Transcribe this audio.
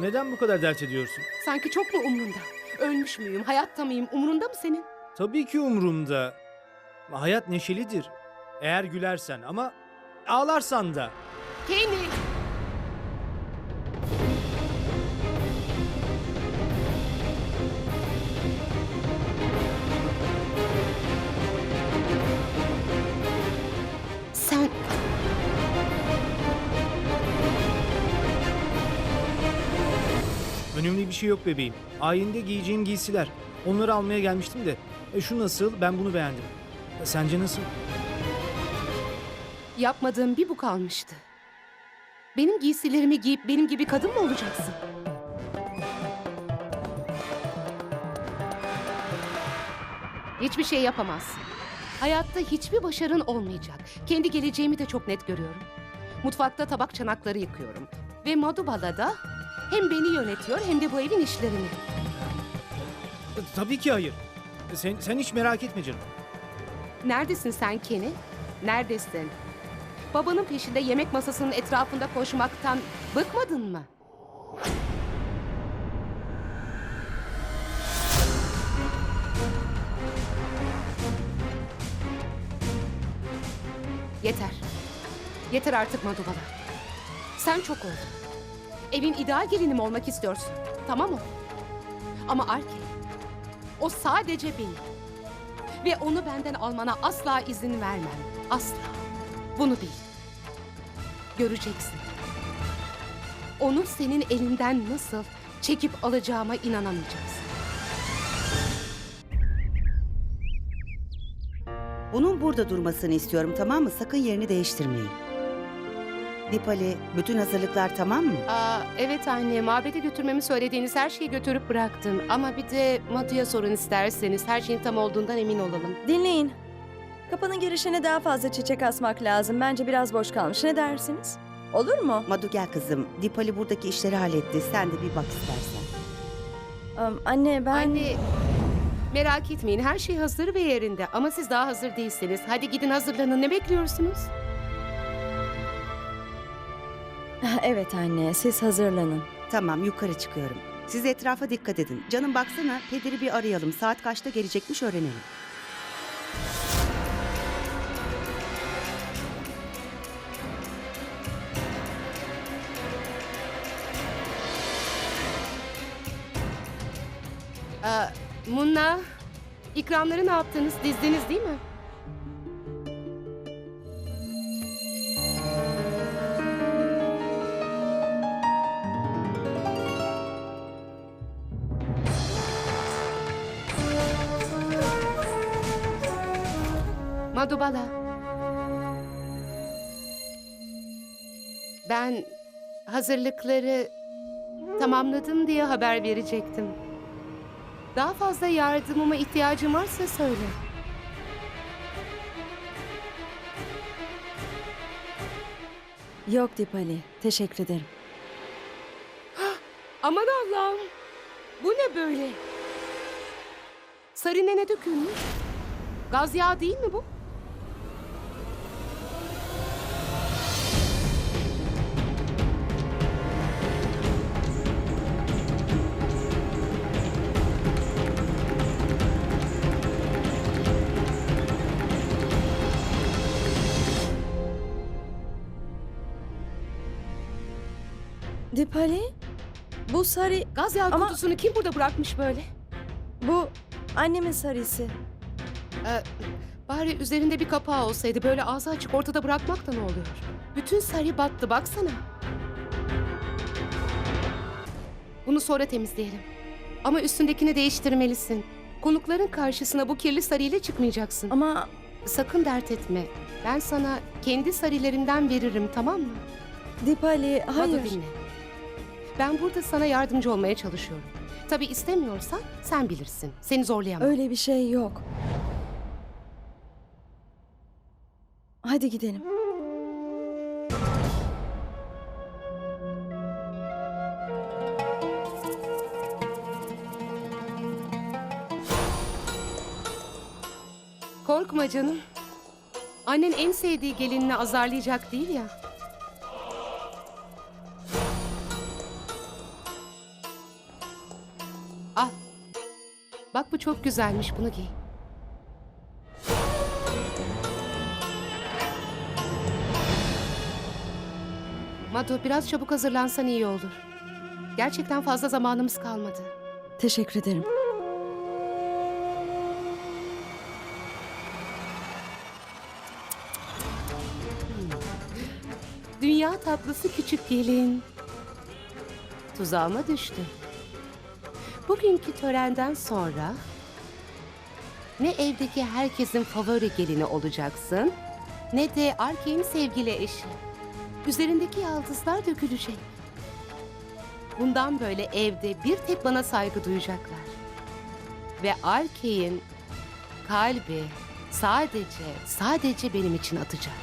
Neden bu kadar dert ediyorsun? Sanki çok mu umrunda? Ölmüş müyüm, hayatta mıyım? Umrunda mı senin? Tabii ki umurumda. Hayat neşelidir. Eğer gülersen ama ağlarsan da. Kenny! Önemli bir şey yok bebeğim. Ayinde giyeceğim giysiler. Onları almaya gelmiştim de. E şu nasıl? Ben bunu beğendim. E, sence nasıl? yapmadığım bir bu kalmıştı. Benim giysilerimi giyip benim gibi kadın mı olacaksın? Hiçbir şey yapamazsın. Hayatta hiçbir başarın olmayacak. Kendi geleceğimi de çok net görüyorum. Mutfakta tabak çanakları yıkıyorum. Ve Maduba'da hem beni yönetiyor hem de bu evin işlerini. Tabii ki hayır. Sen, sen hiç merak etme canım. Neredesin sen Kenny? Neredesin? Babanın peşinde yemek masasının etrafında koşmaktan bıkmadın mı? Yeter. Yeter artık Madubala. Sen çok oldun. Evin ideal gelini mi olmak istiyorsun? Tamam mı? Ama Arke, o sadece benim. Ve onu benden almana asla izin vermem. Asla. Bunu bil. Göreceksin. Onu senin elinden nasıl çekip alacağıma inanamayacaksın. Bunun burada durmasını istiyorum tamam mı? Sakın yerini değiştirmeyin. Dipali, bütün hazırlıklar tamam mı? Aa, evet anne, mabede götürmemi söylediğiniz her şeyi götürüp bıraktım. Ama bir de Madu'ya sorun isterseniz her şeyin tam olduğundan emin olalım. Dinleyin. Kapının girişine daha fazla çiçek asmak lazım. Bence biraz boş kalmış. Ne dersiniz? Olur mu? Madu gel kızım. Dipali buradaki işleri halletti. Sen de bir bak istersen. Am, anne ben... Anne, merak etmeyin her şey hazır ve yerinde. Ama siz daha hazır değilsiniz. Hadi gidin hazırlanın. Ne bekliyorsunuz? Evet anne siz hazırlanın. Tamam yukarı çıkıyorum. Siz etrafa dikkat edin. Canım baksana pederi bir arayalım. Saat kaçta gelecekmiş öğrenelim. Aa, Munna, ikramları ne yaptınız? Dizdiniz değil mi? Madubala. Ben hazırlıkları tamamladım diye haber verecektim. Daha fazla yardımıma ihtiyacın varsa söyle. Yok Dipali. Teşekkür ederim. Aman Allah'ım. Bu ne böyle? Sarı nene dökülmüş. Gaz yağı değil mi bu? Dipali? Bu sarı... Gaz yağı Ama- kutusunu kim burada bırakmış böyle? Bu annemin sarısı. Ee, bari üzerinde bir kapağı olsaydı böyle ağzı açık ortada bırakmak da ne oluyor? Bütün sarı battı baksana. Bunu sonra temizleyelim. Ama üstündekini değiştirmelisin. Konukların karşısına bu kirli sarıyla çıkmayacaksın. Ama Sakın dert etme. Ben sana kendi sarılarımdan veririm tamam mı? Dipali hayır. dinle. Ben burada sana yardımcı olmaya çalışıyorum. Tabii istemiyorsan sen bilirsin. Seni zorlayamam. Öyle bir şey yok. Hadi gidelim. Korkma canım. Annen en sevdiği gelinini azarlayacak değil ya. Bak bu çok güzelmiş bunu giy. Mado biraz çabuk hazırlansan iyi olur. Gerçekten fazla zamanımız kalmadı. Teşekkür ederim. Dünya tatlısı küçük gelin. Tuzağıma düştü. Bugünkü törenden sonra ne evdeki herkesin favori gelini olacaksın ne de Arkey'in sevgili eşi. Üzerindeki yaldızlar dökülecek. Bundan böyle evde bir tek bana saygı duyacaklar. Ve Arkey'in kalbi sadece, sadece benim için atacak.